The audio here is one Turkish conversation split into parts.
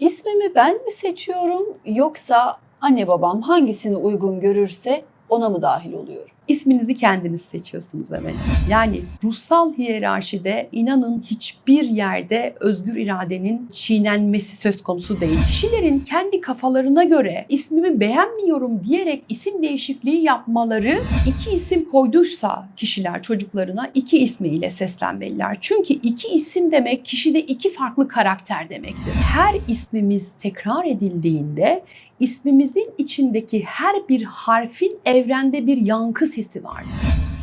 İsmimi ben mi seçiyorum yoksa anne babam hangisini uygun görürse ona mı dahil oluyorum? İsminizi kendiniz seçiyorsunuz Emel. Yani ruhsal hiyerarşide inanın hiçbir yerde özgür iradenin çiğnenmesi söz konusu değil. Kişilerin kendi kafalarına göre ismimi beğenmiyorum diyerek isim değişikliği yapmaları iki isim koyduysa kişiler çocuklarına iki ismiyle seslenmeliler. Çünkü iki isim demek kişide iki farklı karakter demektir. Her ismimiz tekrar edildiğinde ismimizin içindeki her bir harfin evrende bir yankı sesi var.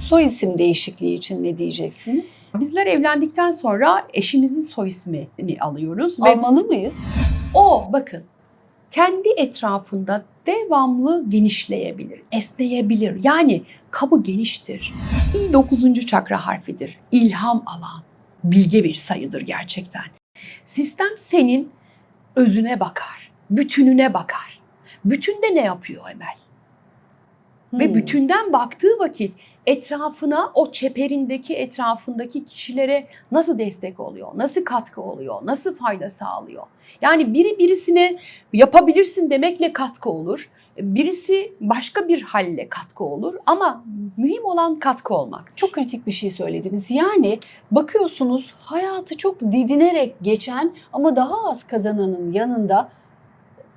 Soy isim değişikliği için ne diyeceksiniz? Bizler evlendikten sonra eşimizin soy ismini alıyoruz ve Almalı mıyız? o bakın kendi etrafında devamlı genişleyebilir, esneyebilir. Yani kabı geniştir. İ 9. çakra harfidir. İlham alan, bilge bir sayıdır gerçekten. Sistem senin özüne bakar, bütününe bakar. Bütünde ne yapıyor Emel? Ve Hmm. bütünden baktığı vakit etrafına, o çeperindeki etrafındaki kişilere nasıl destek oluyor, nasıl katkı oluyor, nasıl fayda sağlıyor? Yani biri birisine yapabilirsin demekle katkı olur. Birisi başka bir halle katkı olur ama mühim olan katkı olmak. Çok kritik bir şey söylediniz. Yani bakıyorsunuz hayatı çok didinerek geçen ama daha az kazananın yanında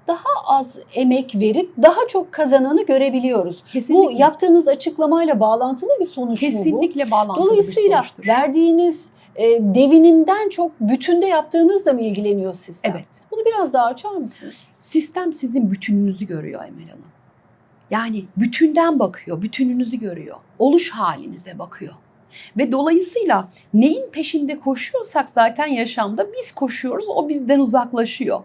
daha az emek verip daha çok kazananı görebiliyoruz. Bu Kesinlikle, yaptığınız açıklamayla bağlantılı bir sonuç mu bu? kesinlikle bağlantılı Dolayısıyla bir sonuçtur. verdiğiniz e, devinimden çok bütünde yaptığınızla mı ilgileniyor sistem? Evet. Bunu biraz daha açar mısınız? Sistem sizin bütününüzü görüyor Emel Hanım. Yani bütünden bakıyor, bütününüzü görüyor. Oluş halinize bakıyor. Ve dolayısıyla neyin peşinde koşuyorsak zaten yaşamda biz koşuyoruz, o bizden uzaklaşıyor.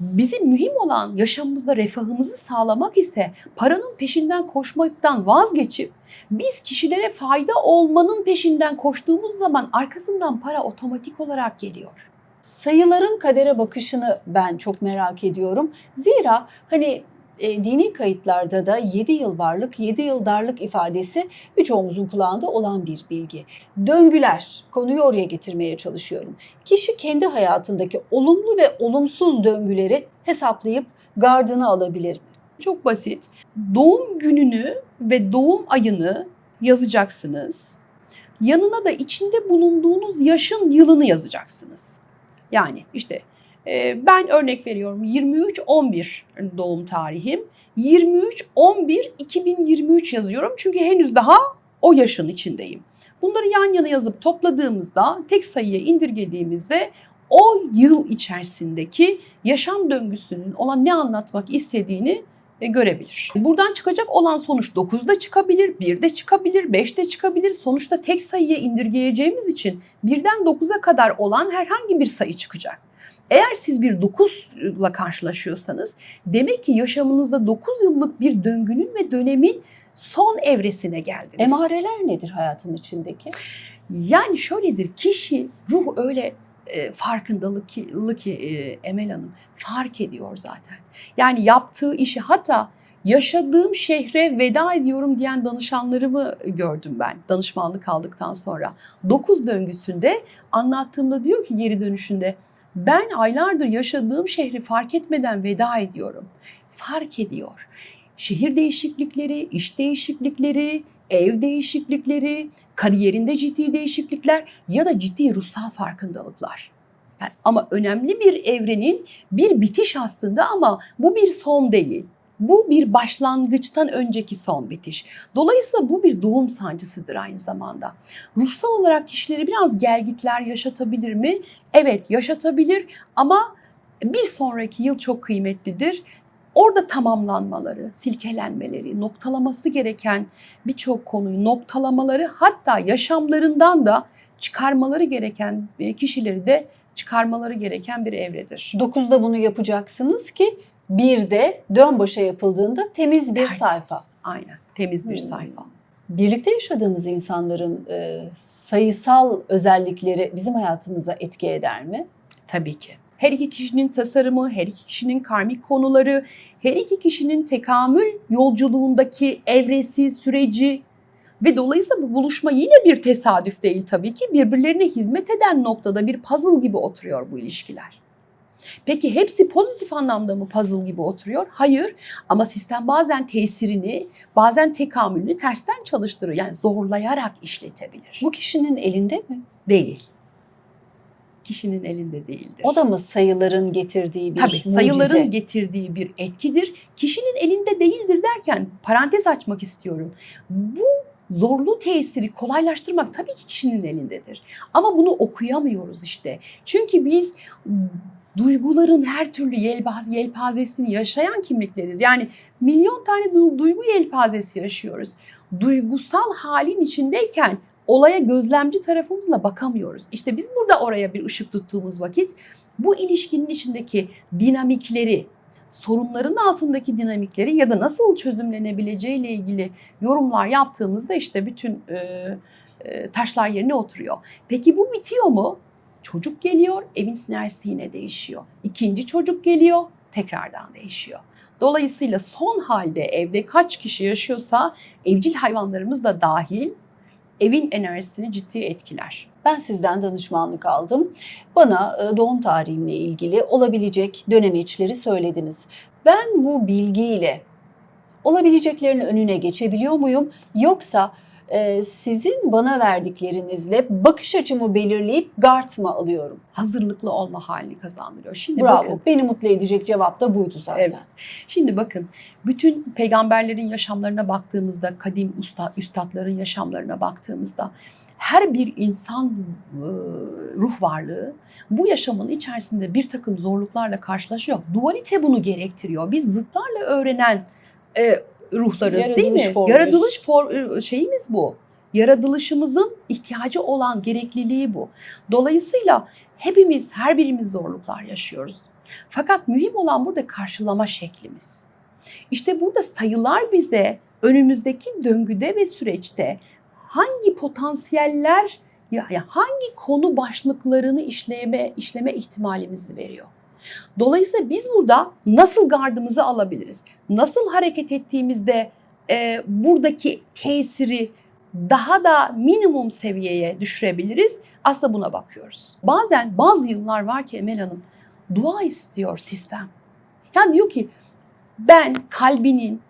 Bizim mühim olan yaşamımızda refahımızı sağlamak ise paranın peşinden koşmaktan vazgeçip biz kişilere fayda olmanın peşinden koştuğumuz zaman arkasından para otomatik olarak geliyor. Sayıların kadere bakışını ben çok merak ediyorum. Zira hani e, dini kayıtlarda da 7 yıl varlık, 7 yıl darlık ifadesi birçoğumuzun kulağında olan bir bilgi. Döngüler, konuyu oraya getirmeye çalışıyorum. Kişi kendi hayatındaki olumlu ve olumsuz döngüleri hesaplayıp gardını alabilir mi? Çok basit. Doğum gününü ve doğum ayını yazacaksınız. Yanına da içinde bulunduğunuz yaşın yılını yazacaksınız. Yani işte ben örnek veriyorum 23-11 doğum tarihim. 23-11-2023 yazıyorum çünkü henüz daha o yaşın içindeyim. Bunları yan yana yazıp topladığımızda tek sayıya indirgediğimizde o yıl içerisindeki yaşam döngüsünün olan ne anlatmak istediğini görebilir. Buradan çıkacak olan sonuç 9'da çıkabilir, 1'de çıkabilir, 5'te çıkabilir. Sonuçta tek sayıya indirgeyeceğimiz için birden 9'a kadar olan herhangi bir sayı çıkacak. Eğer siz bir 9'la karşılaşıyorsanız demek ki yaşamınızda 9 yıllık bir döngünün ve dönemin son evresine geldiniz. Emareler nedir hayatın içindeki? Yani şöyledir kişi ruh öyle e, farkındalık e, Emel Hanım fark ediyor zaten. Yani yaptığı işi hatta yaşadığım şehre veda ediyorum diyen danışanlarımı gördüm ben danışmanlık aldıktan sonra. Dokuz döngüsünde anlattığımda diyor ki geri dönüşünde ben aylardır yaşadığım şehri fark etmeden veda ediyorum. Fark ediyor. Şehir değişiklikleri, iş değişiklikleri, ev değişiklikleri, kariyerinde ciddi değişiklikler ya da ciddi ruhsal farkındalıklar. Yani ama önemli bir evrenin bir bitiş aslında ama bu bir son değil. Bu bir başlangıçtan önceki son bitiş. Dolayısıyla bu bir doğum sancısıdır aynı zamanda. Ruhsal olarak kişileri biraz gelgitler yaşatabilir mi? Evet yaşatabilir ama bir sonraki yıl çok kıymetlidir. Orada tamamlanmaları, silkelenmeleri, noktalaması gereken birçok konuyu noktalamaları hatta yaşamlarından da çıkarmaları gereken e, kişileri de çıkarmaları gereken bir evredir. 9'da bunu yapacaksınız ki bir de dön başa yapıldığında temiz bir Tertemiz. sayfa. Aynen. Temiz bir Hmm. sayfa. Birlikte yaşadığımız insanların e, sayısal özellikleri bizim hayatımıza etki eder mi? Tabii ki. Her iki kişinin tasarımı, her iki kişinin karmik konuları, her iki kişinin tekamül yolculuğundaki evresi, süreci ve dolayısıyla bu buluşma yine bir tesadüf değil tabii ki. Birbirlerine hizmet eden noktada bir puzzle gibi oturuyor bu ilişkiler. Peki hepsi pozitif anlamda mı puzzle gibi oturuyor? Hayır. Ama sistem bazen tesirini, bazen tekamülünü tersten çalıştırıyor. Yani zorlayarak işletebilir. Bu kişinin elinde mi? değil. Kişinin elinde değildir. O da mı sayıların getirdiği bir Tabii mucize? sayıların getirdiği bir etkidir. Kişinin elinde değildir derken parantez açmak istiyorum. Bu zorlu tesiri kolaylaştırmak tabii ki kişinin elindedir. Ama bunu okuyamıyoruz işte. Çünkü biz duyguların her türlü yelpaz- yelpazesini yaşayan kimlikleriz. Yani milyon tane du- duygu yelpazesi yaşıyoruz. Duygusal halin içindeyken olaya gözlemci tarafımızla bakamıyoruz. İşte biz burada oraya bir ışık tuttuğumuz vakit bu ilişkinin içindeki dinamikleri, sorunların altındaki dinamikleri ya da nasıl çözümlenebileceğiyle ilgili yorumlar yaptığımızda işte bütün e, e, taşlar yerine oturuyor. Peki bu bitiyor mu? Çocuk geliyor, evin sinerjisi yine değişiyor. İkinci çocuk geliyor, tekrardan değişiyor. Dolayısıyla son halde evde kaç kişi yaşıyorsa evcil hayvanlarımız da dahil evin enerjisini ciddi etkiler. Ben sizden danışmanlık aldım. Bana e, doğum tarihimle ilgili olabilecek dönemeçleri söylediniz. Ben bu bilgiyle olabileceklerin önüne geçebiliyor muyum? Yoksa e, sizin bana verdiklerinizle bakış açımı belirleyip gard mı alıyorum? Hazırlıklı olma halini kazandırıyor. Şimdi Bravo. bakın Beni mutlu edecek cevap da buydu zaten. Evet. Şimdi bakın bütün peygamberlerin yaşamlarına baktığımızda, kadim usta, üstadların yaşamlarına baktığımızda her bir insan e, ruh varlığı bu yaşamın içerisinde bir takım zorluklarla karşılaşıyor. Dualite bunu gerektiriyor. Biz zıtlarla öğrenen e, ruhlarız değil Yaratılış mi? formuyuz. Yaratılış for, e, şeyimiz bu. Yaratılışımızın ihtiyacı olan gerekliliği bu. Dolayısıyla hepimiz, her birimiz zorluklar yaşıyoruz. Fakat mühim olan burada karşılama şeklimiz. İşte burada sayılar bize önümüzdeki döngüde ve süreçte hangi potansiyeller ya hangi konu başlıklarını işleme işleme ihtimalimizi veriyor. Dolayısıyla biz burada nasıl gardımızı alabiliriz? Nasıl hareket ettiğimizde e, buradaki tesiri daha da minimum seviyeye düşürebiliriz? Aslında buna bakıyoruz. Bazen bazı yıllar var ki Emel Hanım dua istiyor sistem. Yani diyor ki ben kalbinin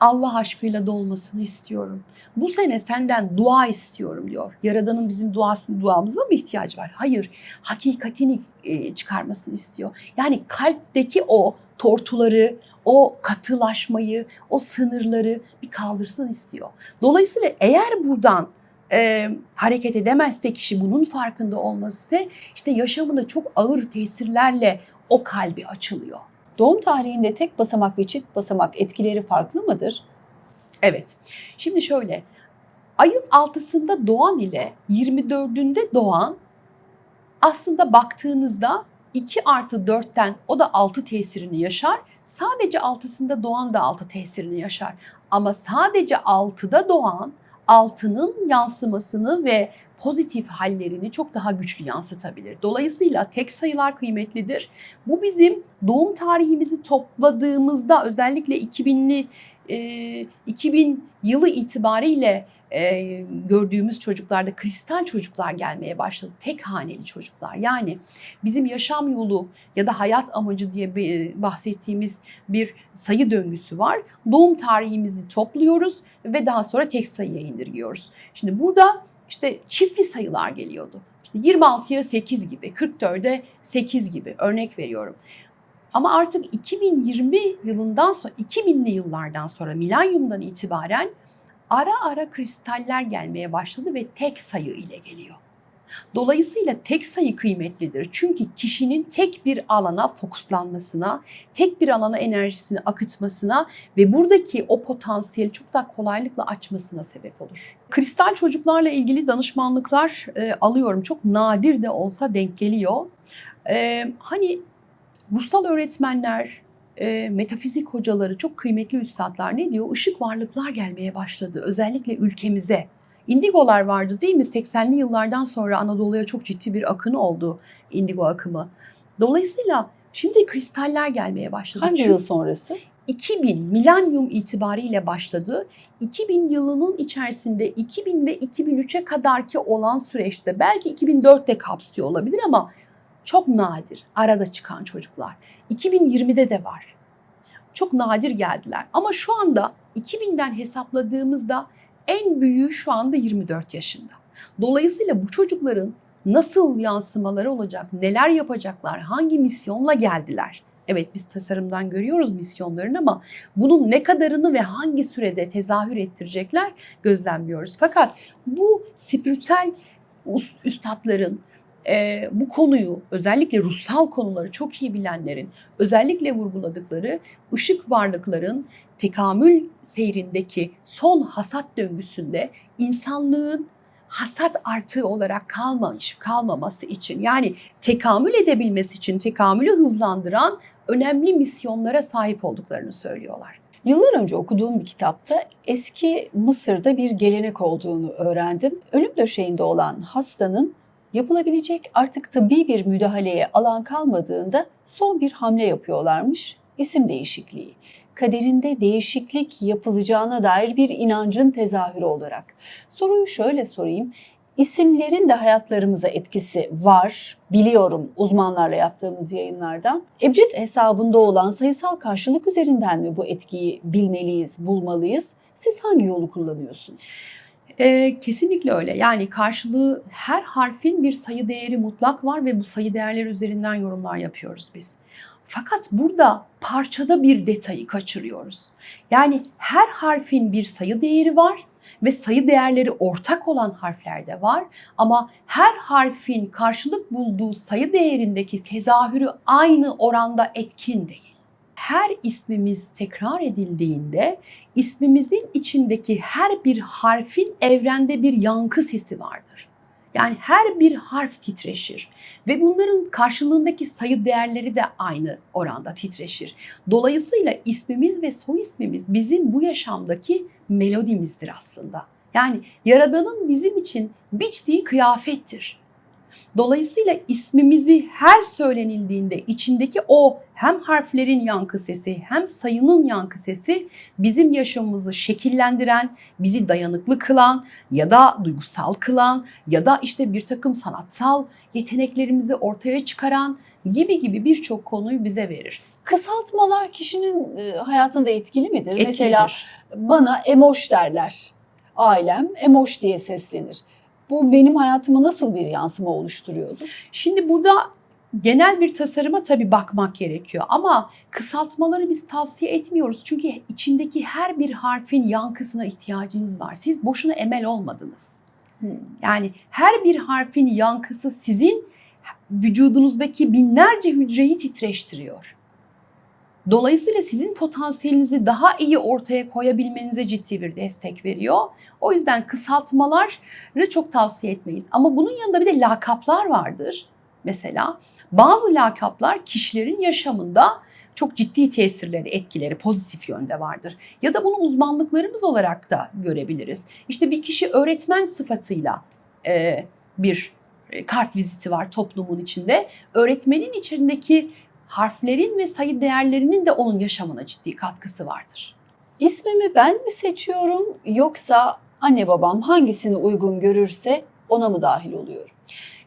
Allah aşkıyla dolmasını istiyorum. Bu sene senden dua istiyorum diyor. Yaradanın bizim duasını duamıza mı ihtiyacı var? Hayır. Hakikatini e, çıkarmasını istiyor. Yani kalpteki o tortuları, o katılaşmayı, o sınırları bir kaldırsın istiyor. Dolayısıyla eğer buradan e, hareket edemezse kişi bunun farkında olması işte yaşamında çok ağır tesirlerle o kalbi açılıyor. Doğum tarihinde tek basamak ve çift basamak etkileri farklı mıdır? Evet. Şimdi şöyle. Ayın altısında doğan ile 24'ünde doğan aslında baktığınızda 2 artı 4'ten o da 6 tesirini yaşar. Sadece altısında doğan da 6 tesirini yaşar. Ama sadece 6'da doğan altının yansımasını ve pozitif hallerini çok daha güçlü yansıtabilir. Dolayısıyla tek sayılar kıymetlidir. Bu bizim doğum tarihimizi topladığımızda özellikle 2000'li e, 2000 yılı itibariyle e, gördüğümüz çocuklarda kristal çocuklar gelmeye başladı. Tek haneli çocuklar. Yani bizim yaşam yolu ya da hayat amacı diye bahsettiğimiz bir sayı döngüsü var. Doğum tarihimizi topluyoruz ve daha sonra tek sayıya indirgiyoruz. Şimdi burada işte çiftli sayılar geliyordu. İşte 26'ya 8 gibi, 44'e 8 gibi örnek veriyorum. Ama artık 2020 yılından sonra, 2000'li yıllardan sonra, milenyumdan itibaren ara ara kristaller gelmeye başladı ve tek sayı ile geliyor. Dolayısıyla tek sayı kıymetlidir. Çünkü kişinin tek bir alana fokuslanmasına, tek bir alana enerjisini akıtmasına ve buradaki o potansiyeli çok daha kolaylıkla açmasına sebep olur. Kristal çocuklarla ilgili danışmanlıklar e, alıyorum. Çok nadir de olsa denk geliyor. E, hani ruhsal öğretmenler, e, metafizik hocaları, çok kıymetli üstadlar ne diyor? Işık varlıklar gelmeye başladı. Özellikle ülkemize. İndigolar vardı değil mi? 80'li yıllardan sonra Anadolu'ya çok ciddi bir akın oldu indigo akımı. Dolayısıyla şimdi kristaller gelmeye başladı. Hangi Çünkü yıl sonrası? 2000 milenyum itibariyle başladı. 2000 yılının içerisinde 2000 ve 2003'e kadarki olan süreçte belki 2004'te kapsıyor olabilir ama çok nadir arada çıkan çocuklar. 2020'de de var. Çok nadir geldiler. Ama şu anda 2000'den hesapladığımızda en büyüğü şu anda 24 yaşında. Dolayısıyla bu çocukların nasıl yansımaları olacak, neler yapacaklar, hangi misyonla geldiler? Evet biz tasarımdan görüyoruz misyonlarını ama bunun ne kadarını ve hangi sürede tezahür ettirecekler gözlemliyoruz. Fakat bu spiritüel üstadların e, bu konuyu özellikle ruhsal konuları çok iyi bilenlerin özellikle vurguladıkları ışık varlıkların tekamül seyrindeki son hasat döngüsünde insanlığın hasat artığı olarak kalmamış kalmaması için yani tekamül edebilmesi için tekamülü hızlandıran önemli misyonlara sahip olduklarını söylüyorlar. Yıllar önce okuduğum bir kitapta eski Mısır'da bir gelenek olduğunu öğrendim. Ölüm döşeğinde olan hastanın yapılabilecek artık tıbbi bir müdahaleye alan kalmadığında son bir hamle yapıyorlarmış. İsim değişikliği. Kaderinde değişiklik yapılacağına dair bir inancın tezahürü olarak. Soruyu şöyle sorayım. İsimlerin de hayatlarımıza etkisi var. Biliyorum uzmanlarla yaptığımız yayınlardan. Ebced hesabında olan sayısal karşılık üzerinden mi bu etkiyi bilmeliyiz, bulmalıyız? Siz hangi yolu kullanıyorsunuz? Ee, kesinlikle öyle. Yani karşılığı her harfin bir sayı değeri mutlak var ve bu sayı değerleri üzerinden yorumlar yapıyoruz biz. Fakat burada parçada bir detayı kaçırıyoruz. Yani her harfin bir sayı değeri var ve sayı değerleri ortak olan harflerde var ama her harfin karşılık bulduğu sayı değerindeki tezahürü aynı oranda etkin değil. Her ismimiz tekrar edildiğinde ismimizin içindeki her bir harfin evrende bir yankı sesi vardır. Yani her bir harf titreşir ve bunların karşılığındaki sayı değerleri de aynı oranda titreşir. Dolayısıyla ismimiz ve soy ismimiz bizim bu yaşamdaki melodimizdir aslında. Yani Yaradan'ın bizim için biçtiği kıyafettir. Dolayısıyla ismimizi her söylenildiğinde içindeki o hem harflerin yankı sesi hem sayının yankı sesi bizim yaşamımızı şekillendiren, bizi dayanıklı kılan ya da duygusal kılan ya da işte bir takım sanatsal yeteneklerimizi ortaya çıkaran gibi gibi birçok konuyu bize verir. Kısaltmalar kişinin e, hayatında etkili midir? Etkilidir. Mesela bana emoş derler. Ailem emoş diye seslenir. Bu benim hayatıma nasıl bir yansıma oluşturuyordur? Şimdi burada genel bir tasarıma tabii bakmak gerekiyor ama kısaltmaları biz tavsiye etmiyoruz. Çünkü içindeki her bir harfin yankısına ihtiyacınız var. Siz boşuna emel olmadınız. Hmm. Yani her bir harfin yankısı sizin vücudunuzdaki binlerce hücreyi titreştiriyor. Dolayısıyla sizin potansiyelinizi daha iyi ortaya koyabilmenize ciddi bir destek veriyor. O yüzden kısaltmaları çok tavsiye etmeyiz. Ama bunun yanında bir de lakaplar vardır. Mesela bazı lakaplar kişilerin yaşamında çok ciddi tesirleri, etkileri pozitif yönde vardır. Ya da bunu uzmanlıklarımız olarak da görebiliriz. İşte bir kişi öğretmen sıfatıyla e, bir e, kart viziti var toplumun içinde. Öğretmenin içindeki harflerin ve sayı değerlerinin de onun yaşamına ciddi katkısı vardır. İsmimi ben mi seçiyorum yoksa anne babam hangisini uygun görürse ona mı dahil oluyorum?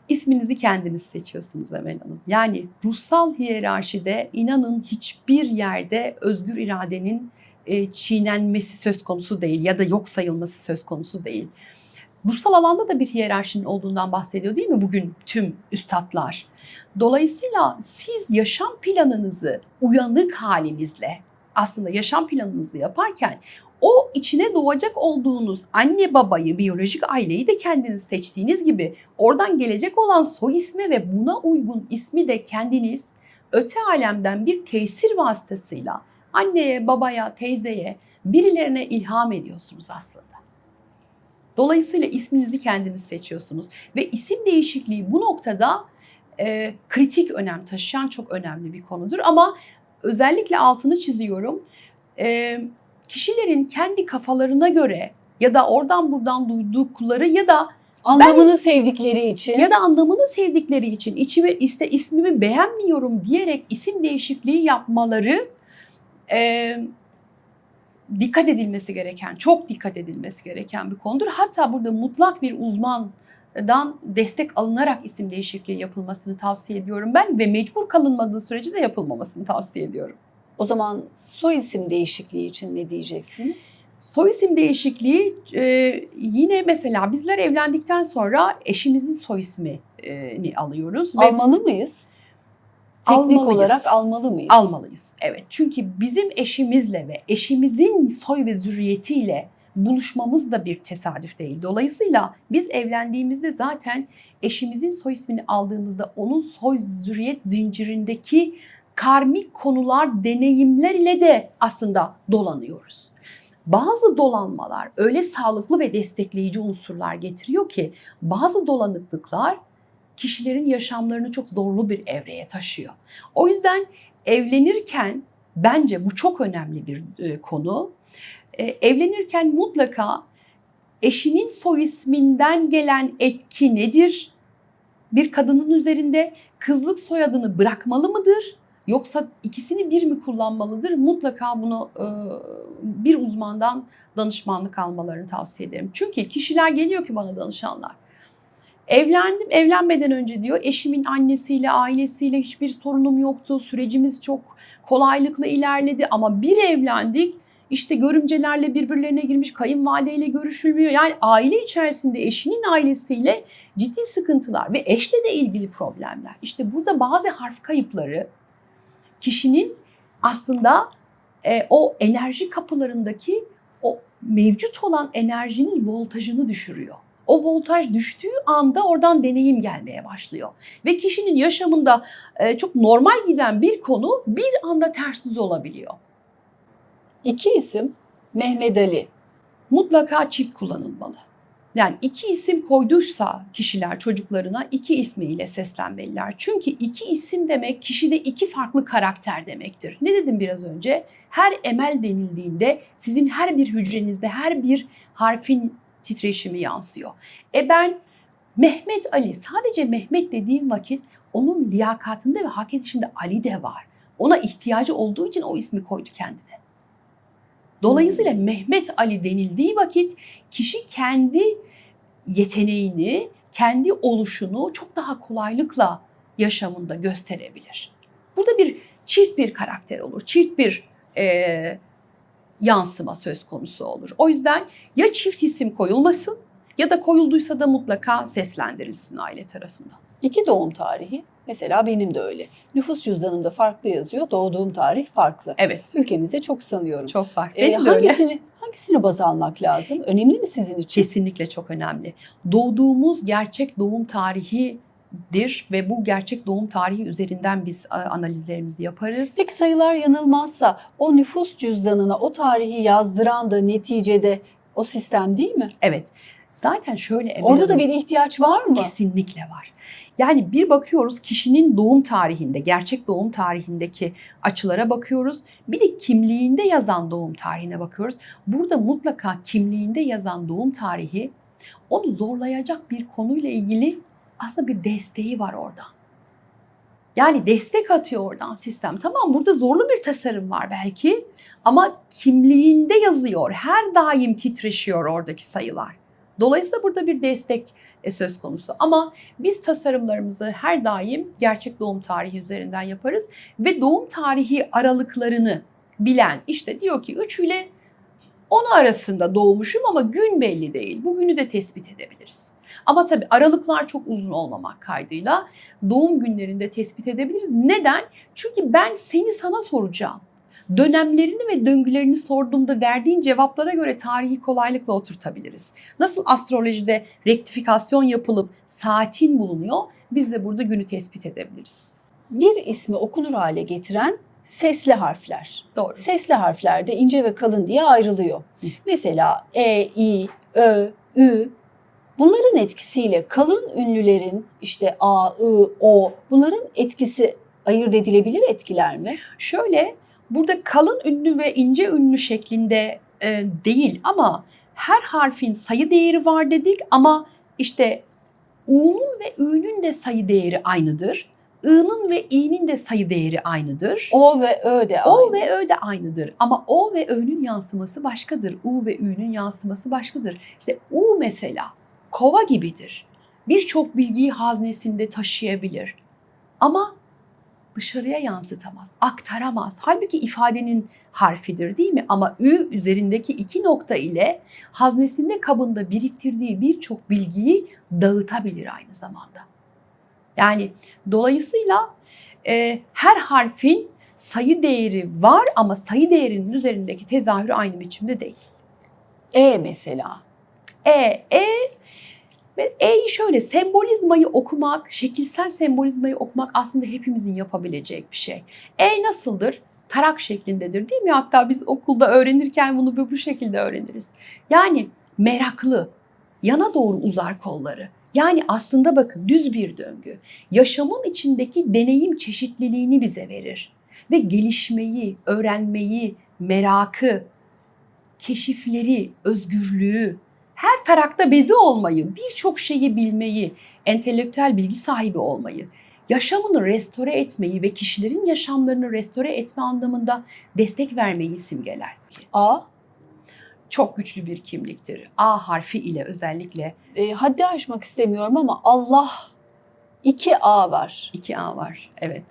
İsminizi kendiniz seçiyorsunuz Emel Hanım. Yani ruhsal hiyerarşide inanın hiçbir yerde özgür iradenin e, çiğnenmesi söz konusu değil ya da yok sayılması söz konusu değil. Ruhsal alanda da bir hiyerarşinin olduğundan bahsediyor değil mi bugün tüm üstadlar? Dolayısıyla siz yaşam planınızı uyanık halinizle aslında yaşam planınızı yaparken o içine doğacak olduğunuz anne babayı, biyolojik aileyi de kendiniz seçtiğiniz gibi oradan gelecek olan soy ismi ve buna uygun ismi de kendiniz öte alemden bir tesir vasıtasıyla anneye, babaya, teyzeye, birilerine ilham ediyorsunuz aslında. Dolayısıyla isminizi kendiniz seçiyorsunuz ve isim değişikliği bu noktada e, kritik önem taşıyan çok önemli bir konudur. Ama özellikle altını çiziyorum. E, kişilerin kendi kafalarına göre ya da oradan buradan duydukları ya da Anlamını sevdikleri için ya da anlamını sevdikleri için içime iste ismimi beğenmiyorum diyerek isim değişikliği yapmaları e, dikkat edilmesi gereken, çok dikkat edilmesi gereken bir konudur. Hatta burada mutlak bir uzman dan destek alınarak isim değişikliği yapılmasını tavsiye ediyorum ben ve mecbur kalınmadığı sürece de yapılmamasını tavsiye ediyorum. O zaman soy isim değişikliği için ne diyeceksiniz? Soy isim değişikliği e, yine mesela bizler evlendikten sonra eşimizin soy ismini alıyoruz ve Almalı mıyız? Teknik Almalıyız. olarak almalı mıyız? almalıyız. Evet çünkü bizim eşimizle ve eşimizin soy ve zürriyetiyle buluşmamız da bir tesadüf değil. Dolayısıyla biz evlendiğimizde zaten eşimizin soy ismini aldığımızda onun soy zürriyet zincirindeki karmik konular, deneyimler ile de aslında dolanıyoruz. Bazı dolanmalar öyle sağlıklı ve destekleyici unsurlar getiriyor ki bazı dolanıklıklar kişilerin yaşamlarını çok zorlu bir evreye taşıyor. O yüzden evlenirken bence bu çok önemli bir e, konu. E, evlenirken mutlaka eşinin soy isminden gelen etki nedir? Bir kadının üzerinde kızlık soyadını bırakmalı mıdır? Yoksa ikisini bir mi kullanmalıdır? Mutlaka bunu e, bir uzmandan danışmanlık almalarını tavsiye ederim. Çünkü kişiler geliyor ki bana danışanlar. Evlendim, evlenmeden önce diyor eşimin annesiyle, ailesiyle hiçbir sorunum yoktu. Sürecimiz çok kolaylıkla ilerledi ama bir evlendik işte görümcelerle birbirlerine girmiş, kayınvalideyle görüşülmüyor. Yani aile içerisinde eşinin ailesiyle ciddi sıkıntılar ve eşle de ilgili problemler. İşte burada bazı harf kayıpları kişinin aslında e, o enerji kapılarındaki o mevcut olan enerjinin voltajını düşürüyor. O voltaj düştüğü anda oradan deneyim gelmeye başlıyor. Ve kişinin yaşamında e, çok normal giden bir konu bir anda ters düz olabiliyor. İki isim Mehmet Ali. Mutlaka çift kullanılmalı. Yani iki isim koyduysa kişiler çocuklarına iki ismiyle seslenmeliler. Çünkü iki isim demek kişide iki farklı karakter demektir. Ne dedim biraz önce? Her emel denildiğinde sizin her bir hücrenizde her bir harfin titreşimi yansıyor. E ben Mehmet Ali sadece Mehmet dediğim vakit onun liyakatinde ve hak edişinde Ali de var. Ona ihtiyacı olduğu için o ismi koydu kendine. Dolayısıyla Mehmet Ali denildiği vakit kişi kendi yeteneğini, kendi oluşunu çok daha kolaylıkla yaşamında gösterebilir. Burada bir çift bir karakter olur, çift bir e, yansıma söz konusu olur. O yüzden ya çift isim koyulmasın ya da koyulduysa da mutlaka seslendirilsin aile tarafından. İki doğum tarihi. Mesela benim de öyle. Nüfus cüzdanımda farklı yazıyor. Doğduğum tarih farklı. Evet, Ülkemizde çok sanıyorum. çok var. Ee, Benim de öyle. hangisini, hangisini baz almak lazım? Önemli mi sizin için? Kesinlikle çok önemli. Doğduğumuz gerçek doğum tarihidir ve bu gerçek doğum tarihi üzerinden biz analizlerimizi yaparız. Peki sayılar yanılmazsa o nüfus cüzdanına o tarihi yazdıran da neticede o sistem değil mi? Evet. Zaten şöyle Emel Orada da Hanım, bir ihtiyaç var mı? kesinlikle var. Yani bir bakıyoruz kişinin doğum tarihinde, gerçek doğum tarihindeki açılara bakıyoruz. Bir de kimliğinde yazan doğum tarihine bakıyoruz. Burada mutlaka kimliğinde yazan doğum tarihi onu zorlayacak bir konuyla ilgili aslında bir desteği var orada. Yani destek atıyor oradan sistem. Tamam burada zorlu bir tasarım var belki ama kimliğinde yazıyor. Her daim titreşiyor oradaki sayılar. Dolayısıyla burada bir destek e, söz konusu. Ama biz tasarımlarımızı her daim gerçek doğum tarihi üzerinden yaparız ve doğum tarihi aralıklarını bilen işte diyor ki 3 ile 10 arasında doğmuşum ama gün belli değil. Bu günü de tespit edebiliriz. Ama tabii aralıklar çok uzun olmamak kaydıyla doğum günlerinde tespit edebiliriz. Neden? Çünkü ben seni sana soracağım. Dönemlerini ve döngülerini sorduğumda verdiğin cevaplara göre tarihi kolaylıkla oturtabiliriz. Nasıl astrolojide rektifikasyon yapılıp saatin bulunuyor, biz de burada günü tespit edebiliriz. Bir ismi okunur hale getiren sesli harfler. Doğru. Sesli harflerde ince ve kalın diye ayrılıyor. Hı. Mesela E, I, Ö, Ü bunların etkisiyle kalın ünlülerin işte A, I, O bunların etkisi ayırt edilebilir etkiler mi? Şöyle burada kalın ünlü ve ince ünlü şeklinde e, değil ama her harfin sayı değeri var dedik ama işte U'nun ve Ü'nün de sayı değeri aynıdır. I'nın ve İ'nin de sayı değeri aynıdır. O ve Ö de aynı. O ve Ö de aynıdır ama O ve Ö'nün yansıması başkadır. U ve Ü'nün yansıması başkadır. İşte U mesela kova gibidir. birçok bilgiyi haznesinde taşıyabilir. Ama dışarıya yansıtamaz, aktaramaz. Halbuki ifadenin harfidir değil mi? Ama ü üzerindeki iki nokta ile haznesinde kabında biriktirdiği birçok bilgiyi dağıtabilir aynı zamanda. Yani dolayısıyla e, her harfin sayı değeri var ama sayı değerinin üzerindeki tezahürü aynı biçimde değil. E mesela. E, E ve E'yi şöyle sembolizmayı okumak, şekilsel sembolizmayı okumak aslında hepimizin yapabileceği bir şey. E nasıldır? Tarak şeklindedir değil mi? Hatta biz okulda öğrenirken bunu bu bu şekilde öğreniriz. Yani meraklı, yana doğru uzar kolları. Yani aslında bakın düz bir döngü. Yaşamın içindeki deneyim çeşitliliğini bize verir. Ve gelişmeyi, öğrenmeyi, merakı, keşifleri, özgürlüğü, her tarakta bezi olmayı, birçok şeyi bilmeyi, entelektüel bilgi sahibi olmayı, yaşamını restore etmeyi ve kişilerin yaşamlarını restore etme anlamında destek vermeyi simgeler. A. Çok güçlü bir kimliktir. A harfi ile özellikle E, haddi aşmak istemiyorum ama Allah. iki A var. iki A var. Evet.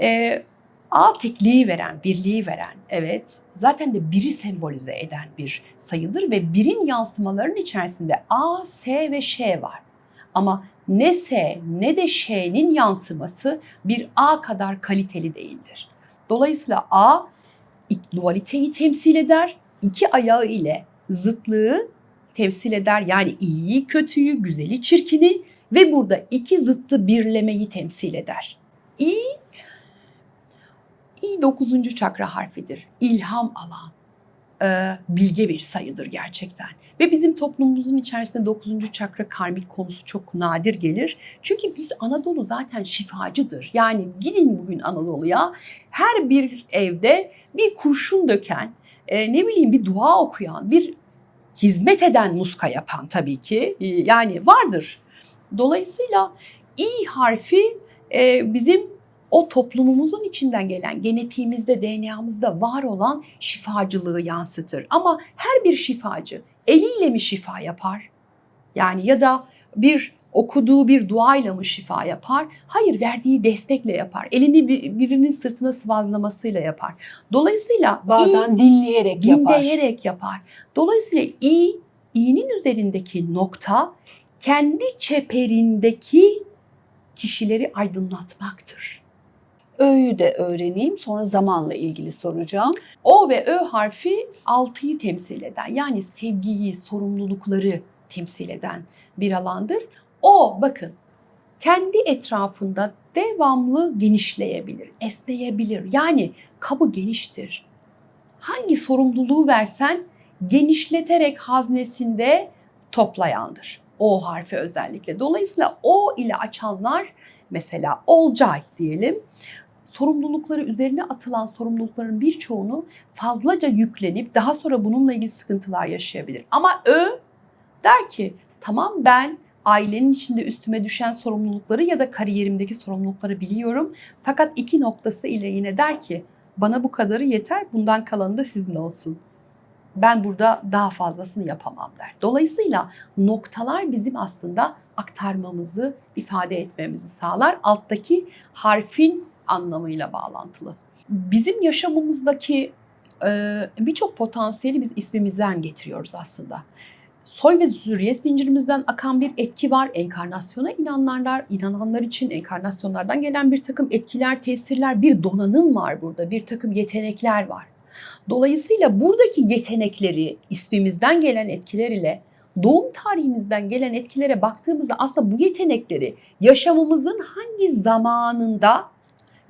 Ee, A tekliği veren, birliği veren, evet. Zaten de biri sembolize eden bir sayıdır ve birin yansımalarının içerisinde A, S ve Ş var. Ama ne S ne de Ş'nin yansıması bir A kadar kaliteli değildir. Dolayısıyla A dualiteyi temsil eder, iki ayağı ile zıtlığı temsil eder. Yani iyiyi, kötüyü, güzeli, çirkini ve burada iki zıttı birlemeyi temsil eder. İ, İ 9. çakra harfidir. İlham alan, e, bilge bir sayıdır gerçekten. Ve bizim toplumumuzun içerisinde 9. çakra karmik konusu çok nadir gelir. Çünkü biz Anadolu zaten şifacıdır. Yani gidin bugün Anadolu'ya her bir evde bir kurşun döken, e, ne bileyim bir dua okuyan, bir hizmet eden muska yapan tabii ki e, yani vardır. Dolayısıyla İ harfi e, bizim o toplumumuzun içinden gelen genetiğimizde, DNA'mızda var olan şifacılığı yansıtır. Ama her bir şifacı eliyle mi şifa yapar? Yani ya da bir okuduğu bir duayla mı şifa yapar? Hayır, verdiği destekle yapar. Elini bir- birinin sırtına sıvazlamasıyla yapar. Dolayısıyla Bazen dinleyerek yapar. dinleyerek yapar. Dolayısıyla i, i'nin üzerindeki nokta kendi çeperindeki kişileri aydınlatmaktır. Ö'yü de öğreneyim sonra zamanla ilgili soracağım. O ve Ö harfi altıyı temsil eden yani sevgiyi, sorumlulukları temsil eden bir alandır. O bakın kendi etrafında devamlı genişleyebilir, esneyebilir. Yani kabı geniştir. Hangi sorumluluğu versen genişleterek haznesinde toplayandır. O harfi özellikle. Dolayısıyla O ile açanlar mesela Olcay diyelim sorumlulukları üzerine atılan sorumlulukların birçoğunu fazlaca yüklenip daha sonra bununla ilgili sıkıntılar yaşayabilir. Ama Ö der ki tamam ben ailenin içinde üstüme düşen sorumlulukları ya da kariyerimdeki sorumlulukları biliyorum. Fakat iki noktası ile yine der ki bana bu kadarı yeter bundan kalanı da sizin olsun. Ben burada daha fazlasını yapamam der. Dolayısıyla noktalar bizim aslında aktarmamızı, ifade etmemizi sağlar. Alttaki harfin anlamıyla bağlantılı. Bizim yaşamımızdaki birçok potansiyeli biz ismimizden getiriyoruz aslında. Soy ve zürriyet zincirimizden akan bir etki var. Enkarnasyona inananlar, inananlar için enkarnasyonlardan gelen bir takım etkiler, tesirler, bir donanım var burada, bir takım yetenekler var. Dolayısıyla buradaki yetenekleri, ismimizden gelen etkiler ile doğum tarihimizden gelen etkilere baktığımızda aslında bu yetenekleri yaşamımızın hangi zamanında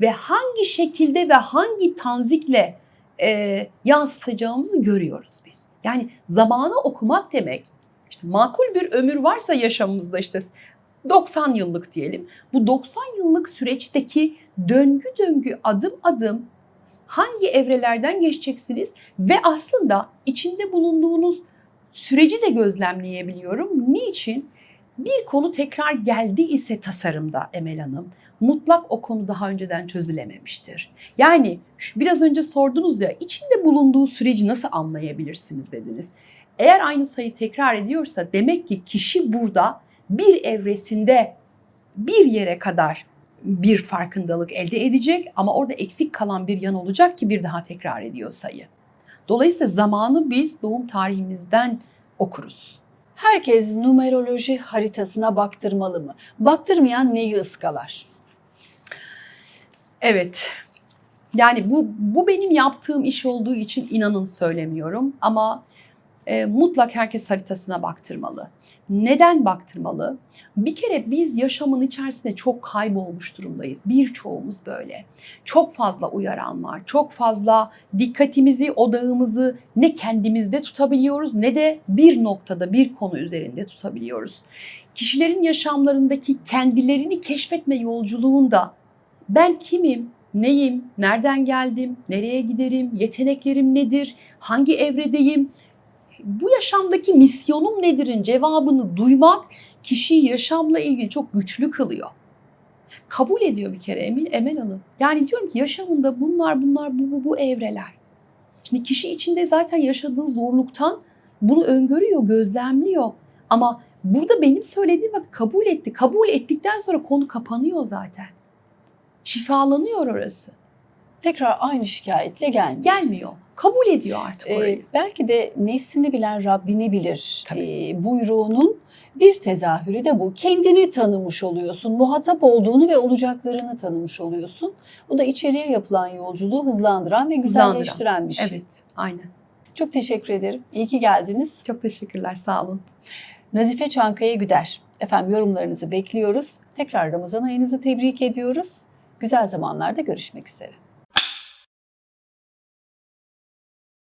ve hangi şekilde ve hangi tanzikle e, yansıtacağımızı görüyoruz biz. Yani zamanı okumak demek işte makul bir ömür varsa yaşamımızda işte 90 yıllık diyelim. Bu 90 yıllık süreçteki döngü döngü adım adım hangi evrelerden geçeceksiniz ve aslında içinde bulunduğunuz süreci de gözlemleyebiliyorum. Niçin? Bir konu tekrar geldi ise tasarımda Emel Hanım mutlak o konu daha önceden çözülememiştir. Yani şu biraz önce sordunuz ya içinde bulunduğu süreci nasıl anlayabilirsiniz dediniz. Eğer aynı sayı tekrar ediyorsa demek ki kişi burada bir evresinde bir yere kadar bir farkındalık elde edecek ama orada eksik kalan bir yan olacak ki bir daha tekrar ediyor sayı. Dolayısıyla zamanı biz doğum tarihimizden okuruz. Herkes numeroloji haritasına baktırmalı mı? Baktırmayan neyi ıskalar? Evet. Yani bu bu benim yaptığım iş olduğu için inanın söylemiyorum ama e, mutlak herkes haritasına baktırmalı. Neden baktırmalı? Bir kere biz yaşamın içerisinde çok kaybolmuş durumdayız. Birçoğumuz böyle. Çok fazla uyaran var. Çok fazla dikkatimizi, odağımızı ne kendimizde tutabiliyoruz ne de bir noktada, bir konu üzerinde tutabiliyoruz. Kişilerin yaşamlarındaki kendilerini keşfetme yolculuğunda ben kimim, neyim, nereden geldim, nereye giderim, yeteneklerim nedir, hangi evredeyim, bu yaşamdaki misyonum nedir'in cevabını duymak kişiyi yaşamla ilgili çok güçlü kılıyor. Kabul ediyor bir kere Emel, Emel Hanım. Yani diyorum ki yaşamında bunlar bunlar bu bu bu evreler. Şimdi kişi içinde zaten yaşadığı zorluktan bunu öngörüyor, gözlemliyor. Ama burada benim söylediğim bak kabul etti. Kabul ettikten sonra konu kapanıyor zaten. Şifalanıyor orası. Tekrar aynı şikayetle gelmiyor. Gelmiyor. Kabul ediyor artık Ee, orayı. belki de nefsini bilen Rabbini bilir Tabii. ee, buyruğunun bir tezahürü de bu. Kendini tanımış oluyorsun, muhatap olduğunu ve olacaklarını tanımış oluyorsun. Bu da içeriye yapılan yolculuğu hızlandıran ve Hızlandıran. güzelleştiren bir şey. Evet, aynen. Çok teşekkür ederim. İyi ki geldiniz. Çok teşekkürler, sağ olun. Nazife Çankaya Güder. Efendim yorumlarınızı bekliyoruz. Tekrar Ramazan ayınızı tebrik ediyoruz. Güzel zamanlarda görüşmek üzere.